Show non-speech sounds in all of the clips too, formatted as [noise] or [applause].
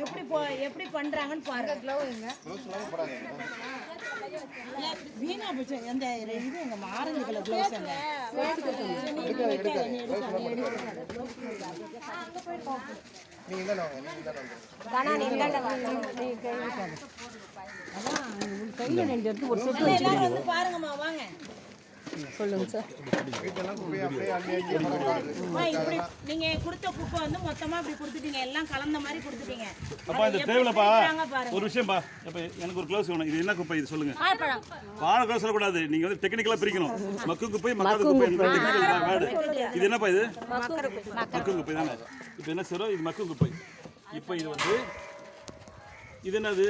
எப்படி போ எப்படி பண்றாங்கன்னு பாருங்க வீணா போச்சு அந்த இது எங்க ஆரஞ்சு கலர் க்ளவுஸ் எங்க எல்லாரும் வந்து பாருங்கம்மா வாங்க அம்மா, இப்படி நீங்க கொடுத்த குப்பை வந்து மொத்தமா இப்படி கொடுத்துட்டீங்க. எல்லாம் கலந்த மாதிரி கொடுத்துட்டீங்க. அப்பா இந்த டேபிளப்பா ஒரு விஷயம்ப்பா அப்ப எனக்கு ஒரு க்ளவுஸ் வேணும். இது என்ன குப்பை? இது சொல்லுங்க. வாழை க்ளவுஸ் சொல்லக்கூடாது நீங்க வந்து டெக்னிக்கலா பிரிக்கணும். மக்கு குப்பை மக்காத குப்பை. வேர்டு. இது என்னப்பா இது? மக்கு குப்பை. தானே? இப்போ என்ன செய்றோம் இது மக்கு குப்பை. இப்போ இது வந்து இது என்னது?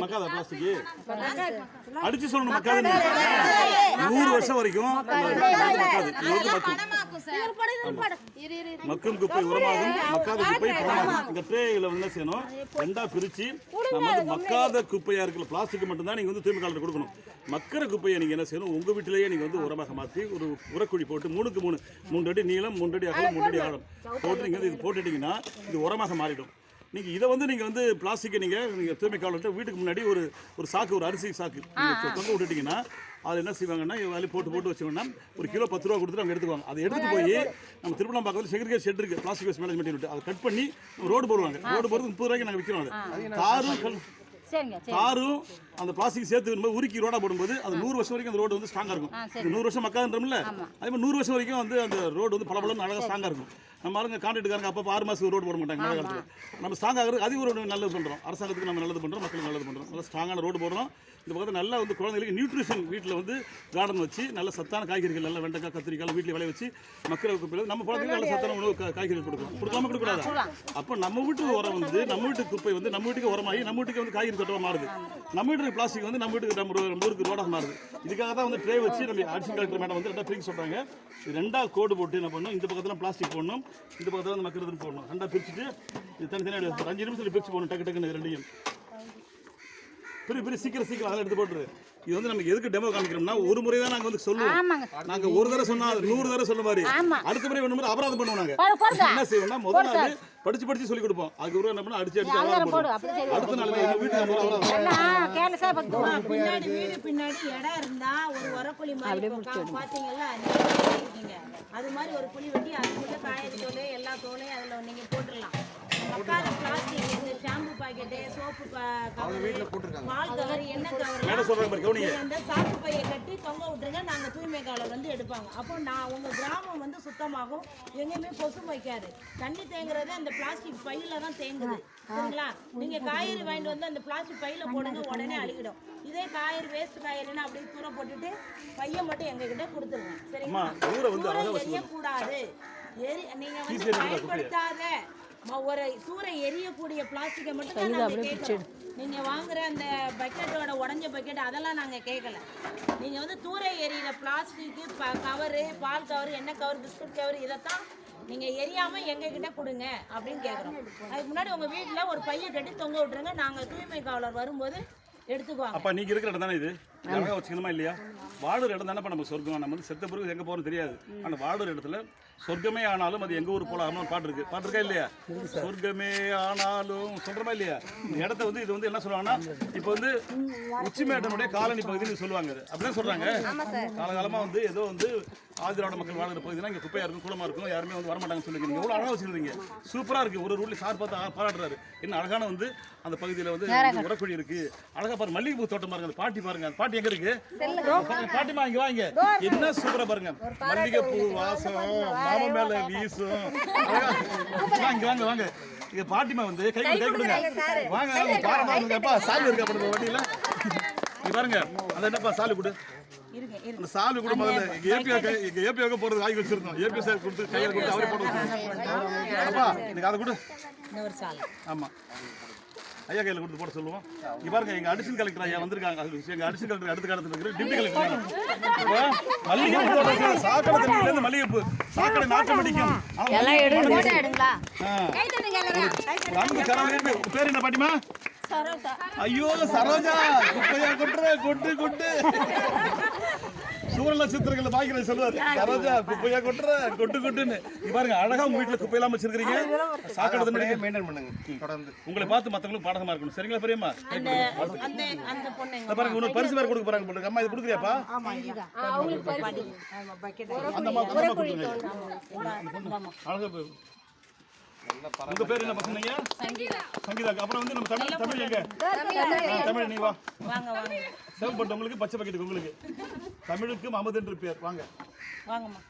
மக்காத பிளாஸ்டிக் அடிச்சு சொல்லணும் மக்காது நூறு வருஷம் வரைக்கும் மக்கும் குப்பை உரமாகும் மக்காத குப்பை பணமாகும் இந்த ட்ரேயில் வந்து என்ன செய்யணும்? ரெண்டா பிரிச்சு நம்ம வந்து மக்காத குப்பையா இருக்கிற பிளாஸ்டிக் மட்டும்தான் நீங்க வந்து தூய்மை காலத்தில் கொடுக்கணும். மக்கிற குப்பையை நீங்க என்ன செய்யணும்? உங்க வீட்டிலேயே நீங்க வந்து உரமாக மாற்றி ஒரு உரக்குழி போட்டு மூணுக்கு மூணு மூன்று அடி நீளம் மூன்று அடி அகலம் மூன்று அடி ஆழம் போட்டு நீங்க வந்து இது போட்டுட்டீங்கன்னா இது உரமாக மாறிடும். நீங்க இதை வந்து நீங்க வந்து பிளாஸ்டிக்கை நீங்க நீங்க தூய்மை காவலர்கிட்ட வீட்டுக்கு முன்னாடி ஒரு ஒரு சாக்கு ஒரு அரிசி சாக்கு தொங்க விட்டுட்டீங்கன்னா அது என்ன செய்வாங்கன்னா வேலை போட்டு போட்டு வச்சோம்னா ஒரு கிலோ பத்து ரூபா கொடுத்துட்டு அவங்க எடுத்துக்குவாங்க. அதை எடுத்துட்டு போய் நம்ம திருப்பணம் பக்கத்தில் செக்ரிகேட் ஷெட் இருக்கு பிளாஸ்டிக் வேஸ்ட் மேனேஜ்மெண்ட் அதை கட் பண்ணி ரோடு போடுவாங்க. ரோடு போடுறது முப்பது ரூபாய்க்கு நாங்கள் விற்கிறோம் அது. சரிங்க தாரும் அந்த பிளாஸ்டிக் சேர்த்து வரும்போது உருக்கி ரோடா போடும்போது அது நூறு வருஷம் வரைக்கும் அந்த ரோடு வந்து ஸ்ட்ராங்கா இருக்கும். நூறு வருஷம் மக்காதுன்றோம்ல அதே மாதிரி நூறு வருஷம் வரைக்கும் வந்து அந்த ரோடு வந்து பளபளன்னு அழகா ஸ்ட்ராங்கா இருக்கும். நம்ம ஆளுங்க கான்ட்ராக்டுக்காரங்க அப்போ ஆறு மாசம் ரோடு போட மாட்டாங்க மழை காலத்தில். நம்ம ஸ்ட்ராங் ஆகிறது அது ஒரு நல்லது பண்றோம். அரசாங்கத்துக்கு நம்ம நல்லது பண்றோம் மக்களுக்கு நல்லது பண்றோம். நல்ல ஸ்ட்ராங்கான ரோடு போடுறோம். இந்த பக்கத்தில் நல்லா வந்து குழந்தைகளுக்கு நியூட்ரிஷன் வீட்டில் வந்து கார்டன் வச்சு நல்ல சத்தான காய்கறிகள் நல்ல வெண்டைக்காய் கத்திரிக்காய் வீட்டில் விளைய வச்சு மக்கள் குப்பையில் நம்ம குழந்தைங்களுக்கு நல்ல சத்தான உணவு காய்கறிகள் கொடுக்கணும். கொடுக்காம கொடுக்கூடாதா அப்போ நம்ம வீட்டு உரம் வந்து நம்ம வீட்டு குப்பை வந்து நம்ம வீட்டுக்கு உரமாகி நம்ம வீட்டுக்கு வந்து காய்கறி தோட்டமாக மாறுது. நம்ம வீட்டுக்கு பிளாஸ்டிக் வந்து நம்ம வீட்டுக்கு நம்ம நம்ம ஊருக்கு ரோடாக மாறுது. இதுக்காக தான் வந்து ட்ரே வச்சு நம்ம அடிஷன் கலெக்டர் மேடம் வந்து ரெண்டா பிரிக்க சொல்கிறாங்க ரெண்டாக ரெண்டா கோடு போட்டு என்ன பண்ணணும்? இந்த பக்கத்தில் பிளாஸ்டிக் போடணும். இந்த பக்கத்தில் வந்து மக்கள் போடணும். ரெண்டா பிரிச்சுட்டு இது தனித்தனியாக அஞ்சு நிமிஷத்தில் பிரிச்சு போடணும் டக்கு டக்குன்னு ரெண்டையும். பெரிய பெரிய சீக்கிரம் சீக்கிரம் அதெல்லாம் எடுத்து போட்டுரு. இது வந்து நமக்கு எதுக்கு டெமோ காமிக்கிறோம்னா ஒரு முறை தான் நாங்க வந்து சொல்லுவோம். நாங்க ஒரு தடவை சொன்னா அது நூறு தடவை சொன்ன மாதிரி. அடுத்த முறை வேணும் அபராதம் பண்ணுவோம் நாங்க. என்ன செய்வோம்னா முதல் நாள் படிச்சு படிச்சு சொல்லி கொடுப்போம். அதுக்கு ஒரு என்ன பண்ணா அடிச்சு அடிச்சு அபராதம் போடுவோம். அடுத்த நாள் எங்க வீட்டுக்கு நம்ம அபராதம் பின்னாடி வீடு பின்னாடி இடம் இருந்தா ஒரு உரக்குழி மாதிரி இருக்கீங்க அது மாதிரி ஒரு குழி வெட்டி அதுக்குள்ள காய்கறி தோல் எல்லா தோலையும் அதுல நீங்க போட்டுடலாம். மக்காத பிளாஸ்டிக் இந்த ஷாம்பு பாக்கெட்டு சோப்பு கவர் பால் கவர் எண்ணெய் கவர் அந்த சாக்கு பையை கட்டி தொங்க விட்டுருங்க நாங்க தூய்மை காவலர் வந்து எடுப்பாங்க. அப்போ நான் உங்க கிராமம் வந்து சுத்தமாகும். எங்கேயுமே கொசு வைக்காது தண்ணி தேங்குறது அந்த பிளாஸ்டிக் பையில தான் தேங்குது. சரிங்களா? நீங்க காய்கறி வாங்கிட்டு வந்து அந்த பிளாஸ்டிக் பையில போடுங்க உடனே அழுகிடும். இதே காய்கறி வேஸ்ட் காய்கறின்னு அப்படியே தூர போட்டுட்டு பையை மட்டும் எங்க கிட்ட கொடுத்துருங்க. சரிங்களா? எரியக்கூடாது. எரி நீங்க வந்து? பயன்படுத்தாத ஒரு சூறை எரியக்கூடிய பிளாஸ்டிக்கை மட்டும் தான் நாங்க கேட்கறோம் நீங்க வாங்குற அந்த பக்கெட்டோட உடஞ்ச பக்கெட் அதெல்லாம் நாங்க கேட்கல நீங்க வந்து தூரை எரியிற பிளாஸ்டிக் கவரு பால் கவர் எண்ணெய் கவர் பிஸ்கட் கவர் இதைத்தான் நீங்க எரியாம எங்க கிட்ட கொடுங்க அப்படின்னு கேக்குறோம். அதுக்கு முன்னாடி உங்க வீட்டுல ஒரு பைய கட்டி தொங்க விட்டுருங்க. நாங்க தூய்மை காவலர் வரும்போது எடுத்துக்குவாங்க. அப்பா நீங்க இருக்கிற இடம் தானே இது? அழகா வச்சுக்கணுமா இல்லையா? வாழுற இடம் தானே நம்ம சொர்க்கம். நம்ம வந்து செத்த பிறகு எங்க போறோம் தெரியாது. ஆனா வாழுற இடத்துல சொர்க்கமே ஆனாலும் அது எங்க ஊர் போல ஆகணும் பாட்டு இருக்கு. பாட்டு இருக்கா இல்லையா? சொர்க்கமே ஆனாலும் சொல்றமா இல்லையா? இந்த இடத்த வந்து இது வந்து என்ன சொல்லுவாங்கன்னா இப்போ வந்து உச்சிமேட்டனுடைய காலனி பகுதின்னு சொல்லுவாங்க. அப்படிதான் சொல்றாங்க. காலகாலமா வந்து ஏதோ வந்து ஆதிராவிட மக்கள் வாழ்கிற பகுதினா இங்க குப்பையா இருக்கும் கூலமா இருக்கும். யாருமே வந்து வரமாட்டாங்கன்னு சொல்லுங்க நீங்க எவ்வளவு அழகா வச்சிருக்கீங்க. சூப்பரா இருக்கு. ஒரு ரூட்ல சார் பார்த்து பாராட்டுறாரு. என்ன அழகான வந்து அந்த பகுதியில வந்து உரக்குழி இருக்கு. அழகா பாருங்க மல்லிகைப்பூ தோட்டம் பாருங்க பாட்டி பாருங்க அந்த பாட்டி எங்க இருக்கு? பாட்டிமா இங்க வாங்க என்ன சூப்பரா பாருங்க. மல்லிகைப்பூ வாசம் மாமா மேல வீசும். [laughs] வாங்க. வாங்க வாங்க இங்க பாட்டிமா வந்து கை கை கொடுங்க. வாங்க பாரமா இருங்கப்பா சாலி இருக்கா பாருங்க வண்டியில? இங்க பாருங்க. அந்த என்னப்பா சாலி கொடு. அந்த சாலி கூட முதல்ல. இங்க ஏபிஓ இங்க ஏபிஓ போறது ஆகி வச்சிருந்தோம். ஏபிஓ சார் கொடுத்து கையில கொடுத்து அவரே போட வச்சிருந்தோம் அப்பா எனக்கு அதை கொடு. இந்த ஒரு சாலை. ஆமா. ஐயா கையில கொடுத்து போட சொல்லுவோம். இங்க பாருங்க எங்க அடிஷனல் கலெக்டர் ஐயா வந்திருக்காங்க. அது எங்க அடிஷனல் கலெக்டர் அடுத்த காலத்துல இருக்கிற டிப்டி கலெக்டர் இருக்கு. சாக்கடை தண்ணியில இருந்து மல்லிகைப்பூ சாக்கடை நாட்டம் அடிக்கும். அன்பு பேர் என்ன பாட்டிமா? ஐயோ சரோஜா. குப்பையா கொட்டுற கொட்டு கொட்டு. சூழல் நட்சத்திரங்களை பாய்க்கிறது சொல்லுவாரு. சரோஜா குப்பையா கொட்டுற? கொட்டு கொட்டுன்னு. பாருங்க அழகா உங்க வீட்டுல குப்பையெல்லாம் வச்சிருக்கீங்க சாக்கடை தண்ணி மெயின்டைன் பண்ணுங்க தொடர்ந்து. உங்களை பார்த்து மத்தவங்களும் பாடகமா இருக்கணும். சரிங்களா பெரியம்மா? பாருங்க இன்னும் பரிசு வேற கொடுக்க போறாங்க போல. அம்மா இது கொடுக்குறியாப்பா? அந்த அம்மா அழகா போய் உங்க பேர் என்ன பசங்க? சங்கீதா. அப்புறம் வந்து நம்ம தமிழ் தமிழ் எங்க? தமிழ். நீ வா. வாங்க வாங்க. சிவப்பட்டவங்களுக்கு பச்சை பக்கெட்டுக்கு உங்களுக்கு. தமிழுக்கு அமுது என்று பேர். வாங்க. வாங்கம்மா.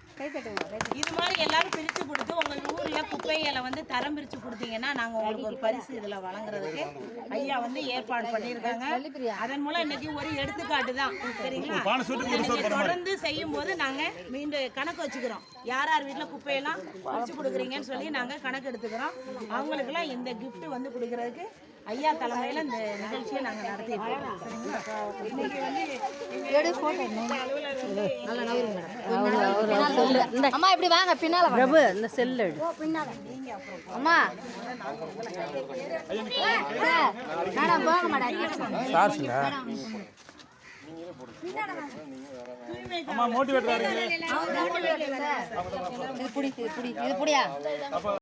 இது மாதிரி எல்லாரும் பிரிச்சு கொடுத்து உங்க ஊர்ல குப்பைகளை வந்து தரம் பிரிச்சு கொடுத்தீங்கன்னா நாங்க உங்களுக்கு ஒரு பரிசு இதுல வழங்குறதுக்கு ஐயா வந்து ஏற்பாடு பண்ணியிருக்காங்க. அதன் மூலம் இன்னைக்கு ஒரு எடுத்துக்காட்டு தான். சரிங்களா. தொடர்ந்து செய்யும் போது நாங்க மீண்டும் கணக்கு வச்சுக்கிறோம். யார் யார் வீட்டுல குப்பையெல்லாம் பிரிச்சு கொடுக்குறீங்கன்னு சொல்லி நாங்க கணக்கு எடுத்துக்கிறோம். அவங்களுக்குலாம் இந்த gift வந்து கொடுக்கறதுக்கு ஐயா தலைமையில இந்த நிகழ்ச்சியை நாங்க நடத்திட்டு இருக்கோம் சரிங்களா இன்னைக்கு வந்து எடு போட்டோ அம்மா இப்படி வாங்க பின்னால பிரபு இந்த செல் எடு. அம்மா. மேடம் போக மாட்டேன் அம்மா மோட்டிவேட்டரா இருக்கீங்க இது புடி இது புடி இது புடியா?